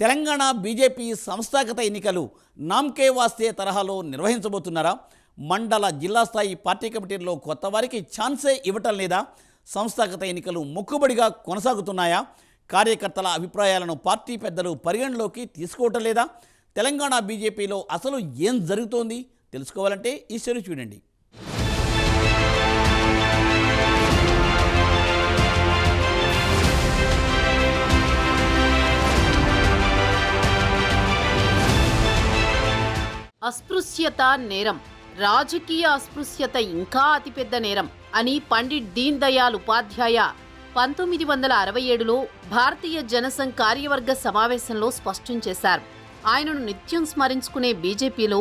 Telangana BJP సంస్థాగత ఎన్నికలు నామ్కే వాస్తే తరహాలో నిర్వహించబోతున్నారా? మండల జిల్లా స్థాయి పార్టీ కమిటీల్లో కొత్త వారికి ఛాన్సే ఇవ్వటం లేదా? సంస్థాగత ఎన్నికలు మొక్కుబడిగా కొనసాగుతున్నాయా? కార్యకర్తల అభిప్రాయాలను పార్టీ పెద్దలు పరిగణలోకి తీసుకోవటం లేదా? తెలంగాణ బీజేపీలో అసలు ఏం జరుగుతోంది? తెలుసుకోవాలంటే ఈ చూడండి. అస్పృశ్యత నేరం. రాజకీయ అస్పృశ్యత ఇంకా అతిపెద్ద నేరం అని పండిట్ దీన్ దయాళ్ ఉపాధ్యాయ పంతొమ్మిది వందల అరవై ఏడులో భారతీయ జనసంఘ్ కార్యవర్గ సమావేశంలో స్పష్టం చేశారు. ఆయనను నిత్యం స్మరించుకునే బీజేపీలో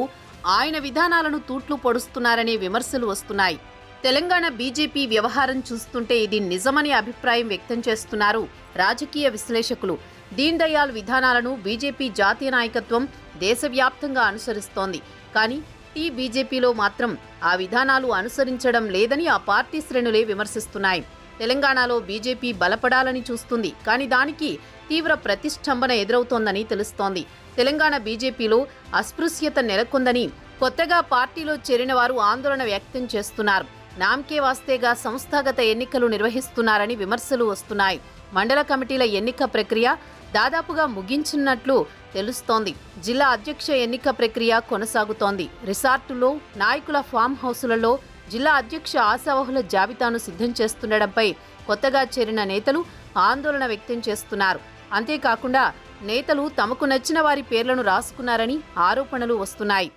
ఆయన విధానాలను తూట్లు పొడుస్తున్నారనే విమర్శలు వస్తున్నాయి. తెలంగాణ బీజేపీ వ్యవహారం చూస్తుంటే ఇది నిజమని అభిప్రాయం వ్యక్తం చేస్తున్నారు రాజకీయ విశ్లేషకులు. దీన్ దయాళ్ విధానాలను బీజేపీ జాతీయ నాయకత్వం దేశవ్యాప్తంగా అనుసరిస్తోంది. కానీ టీ బీజేపీలో మాత్రం ఆ విధానాలు అనుసరించడం లేదని ఆ పార్టీ శ్రేణులే విమర్శిస్తున్నాయి. తెలంగాణలో బీజేపీ బలపడాలని చూస్తుంది. కానీ దానికి తీవ్ర ప్రతిష్టంభన ఎదురవుతోందని తెలుస్తోంది. తెలంగాణ బీజేపీలో అస్పృశ్యత నెలకొందని కొత్తగా పార్టీలో చేరిన వారు ఆందోళన వ్యక్తం చేస్తున్నారు. నామ్కే వాస్తేగా సంస్థాగత ఎన్నికలు నిర్వహిస్తున్నారని విమర్శలు వస్తున్నాయి. మండల కమిటీల ఎన్నిక ప్రక్రియ దాదాపుగా ముగించినట్లు తెలుస్తోంది. జిల్లా అధ్యక్ష ఎన్నిక ప్రక్రియ కొనసాగుతోంది. రిసార్టులో నాయకుల ఫామ్ హౌసులలో జిల్లా అధ్యక్ష ఆశావహుల జాబితాను సిద్ధం చేస్తుండడంపై కొత్తగా చేరిన నేతలు ఆందోళన వ్యక్తం చేస్తున్నారు. అంతేకాకుండా నేతలు తమకు నచ్చిన వారి పేర్లను రాసుకున్నారని ఆరోపణలు వస్తున్నాయి.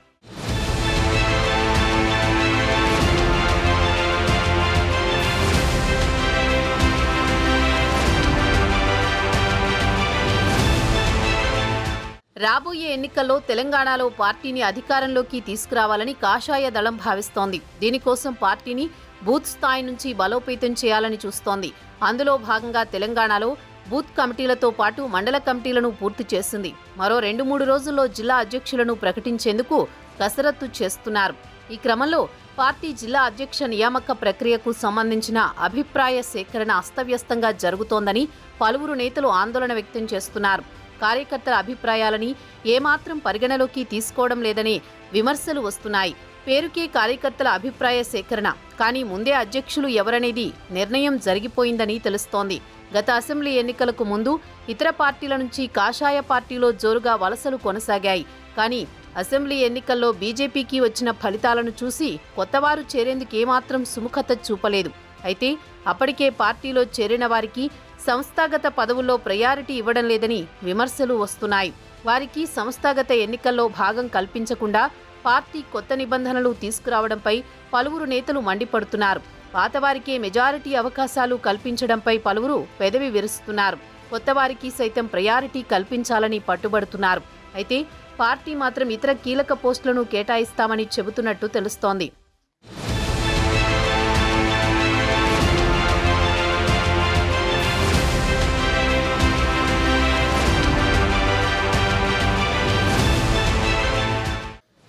రాబోయే ఎన్నికల్లో తెలంగాణలో పార్టీని అధికారంలోకి తీసుకురావాలని కాషాయ దళం భావిస్తోంది. దీనికోసం పార్టీని బూత్ స్థాయి నుంచి బలోపేతం చేయాలని చూస్తోంది. అందులో భాగంగా తెలంగాణలో బూత్ కమిటీలతో పాటు మండల కమిటీలను పూర్తి చేసింది. మరో రెండు మూడు రోజుల్లో జిల్లా అధ్యక్షులను ప్రకటించేందుకు కసరత్తు చేస్తున్నారు. ఈ క్రమంలో పార్టీ జిల్లా అధ్యక్ష నియామక ప్రక్రియకు సంబంధించిన అభిప్రాయ సేకరణ అస్తవ్యస్తంగా జరుగుతోందని పలువురు నేతలు ఆందోళన వ్యక్తం చేస్తున్నారు. కార్యకర్తల అభిప్రాయాలని ఏమాత్రం పరిగణలోకి తీసుకోవడం లేదని విమర్శలు వస్తున్నాయి. పేరుకే కార్యకర్తల అభిప్రాయ సేకరణ. కానీ ముందే అధ్యక్షులు ఎవరనేది నిర్ణయం జరిగిపోయిందని తెలుస్తోంది. గత అసెంబ్లీ ఎన్నికలకు ముందు ఇతర పార్టీల నుంచి కాషాయ పార్టీలో జోరుగా వలసలు కొనసాగాయి. కానీ అసెంబ్లీ ఎన్నికల్లో బీజేపీకి వచ్చిన ఫలితాలను చూసి కొత్తవారు చేరేందుకు ఏమాత్రం సుముఖత చూపలేదు. అయితే అప్పటికే పార్టీలో చేరిన వారికి సంస్థాగత పదవుల్లో ప్రయారిటీ ఇవ్వడం లేదని విమర్శలు వస్తున్నాయి. వారికి సంస్థాగత ఎన్నికల్లో భాగం కల్పించకుండా పార్టీ కొత్త నిబంధనలు తీసుకురావడంపై పలువురు నేతలు మండిపడుతున్నారు. పాతవారికే మెజారిటీ అవకాశాలు కల్పించడంపై పలువురు పెదవి విరుస్తున్నారు. కొత్తవారికి సైతం ప్రయారిటీ కల్పించాలని పట్టుబడుతున్నారు. అయితే పార్టీ మాత్రం ఇతర కీలక పోస్టులను కేటాయిస్తామని చెబుతున్నట్టు తెలుస్తోంది.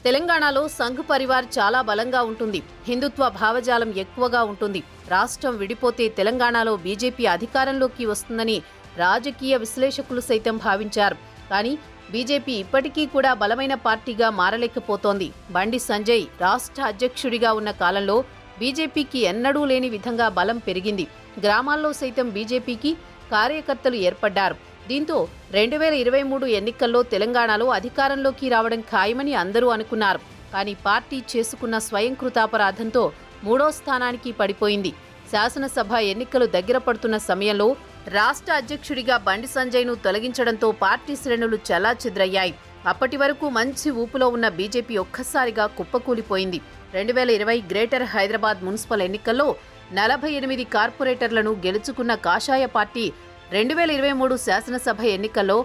తెలంగాణలో సంఘ్ పరివార్ చాలా బలంగా ఉంటుంది. హిందుత్వ భావజాలం ఎక్కువగా ఉంటుంది. రాష్ట్రం విడిపోతే తెలంగాణలో బీజేపీ అధికారంలోకి వస్తుందని రాజకీయ విశ్లేషకులు సైతం భావించారు. కానీ బీజేపీ ఇప్పటికీ కూడా బలమైన పార్టీగా మారలేకపోతోంది. బండి సంజయ్ రాష్ట్ర అధ్యక్షుడిగా ఉన్న కాలంలో బీజేపీకి ఎన్నడూ లేని విధంగా బలం పెరిగింది. గ్రామాల్లో సైతం బీజేపీకి కార్యకర్తలు ఏర్పడ్డారు. దీంతో రెండు వేల ఇరవై మూడు ఎన్నికల్లో తెలంగాణలో అధికారంలోకి రావడం ఖాయమని అందరూ అనుకున్నారు. కానీ పార్టీ చేసుకున్న స్వయంకృతాపరాధంతో మూడో స్థానానికి పడిపోయింది. శాసనసభ ఎన్నికలు దగ్గర పడుతున్న సమయంలో రాష్ట్ర అధ్యక్షుడిగా బండి సంజయ్ను తొలగించడంతో పార్టీ శ్రేణులు చెల్లాచెదురయ్యాయి అప్పటి వరకు మంచి ఊపులో ఉన్న బీజేపీ ఒక్కసారిగా కుప్పకూలిపోయింది. రెండు వేల ఇరవై గ్రేటర్ హైదరాబాద్ మున్సిపల్ ఎన్నికల్లో నలభై ఎనిమిది కార్పొరేటర్లను గెలుచుకున్న కాషాయ పార్టీ రెండు వేల ఇరవై మూడు శాసనసభ ఎన్నికల్లో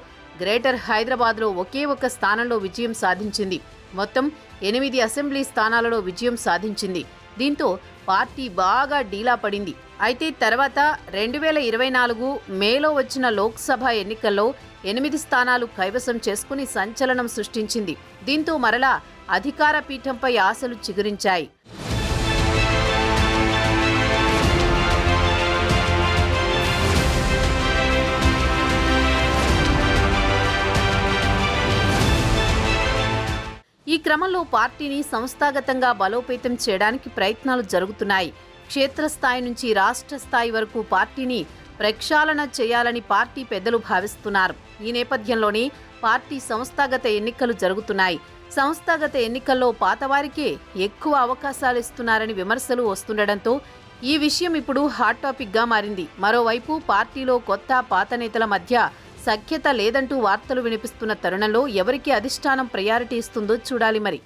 గ్రేటర్ హైదరాబాద్లో ఒకే ఒక్క స్థానంలో విజయం సాధించింది. మొత్తం ఎనిమిది అసెంబ్లీ స్థానాలలో విజయం సాధించింది. దీంతో పార్టీ బాగా డీలా పడింది. అయితే తర్వాత రెండు వేల ఇరవై నాలుగు మేలో వచ్చిన లోక్సభ ఎన్నికల్లో ఎనిమిది స్థానాలు కైవసం చేసుకుని సంచలనం సృష్టించింది. దీంతో మరలా అధికార పీఠంపై ఆశలు చిగురించాయి. ఈ క్రమంలో పార్టీని సంస్థాగతంగా బలోపేతం చేయడానికి ప్రయత్నాలు జరుగుతున్నాయి. క్షేత్రస్థాయి నుంచి రాష్ట్ర స్థాయి వరకు పార్టీని ప్రక్షాళన చేయాలని పార్టీ పెద్దలు భావిస్తున్నారు. ఈ నేపథ్యంలోనే పార్టీ సంస్థాగత ఎన్నికలు జరుగుతున్నాయి. సంస్థాగత ఎన్నికల్లో పాతవారికే ఎక్కువ అవకాశాలు ఇస్తున్నారని విమర్శలు వస్తుండటంతో ఈ విషయం ఇప్పుడు హాట్ టాపిక్గా మారింది. మరోవైపు పార్టీలో కొత్త పాత నేతల మధ్య సఖ్యత లేదంటూ వార్తలు వినిపిస్తున్న తరుణంలో ఎవరికి అధిష్టానం ప్రయారిటీ ఇస్తుందో చూడాలి మరి.